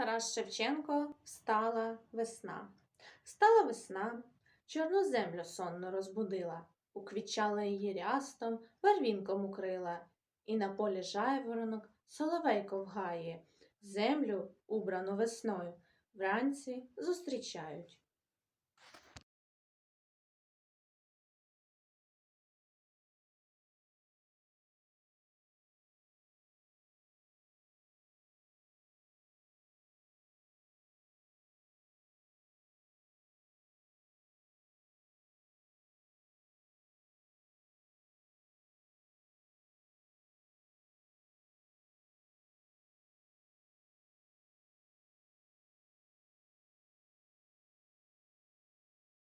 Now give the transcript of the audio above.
Тарас Шевченко встала весна. Встала весна, чорну землю сонно розбудила, уквічала її рястом, вервінком укрила, і на полі жайворонок соловей ковгає, землю, убрану весною, вранці зустрічають.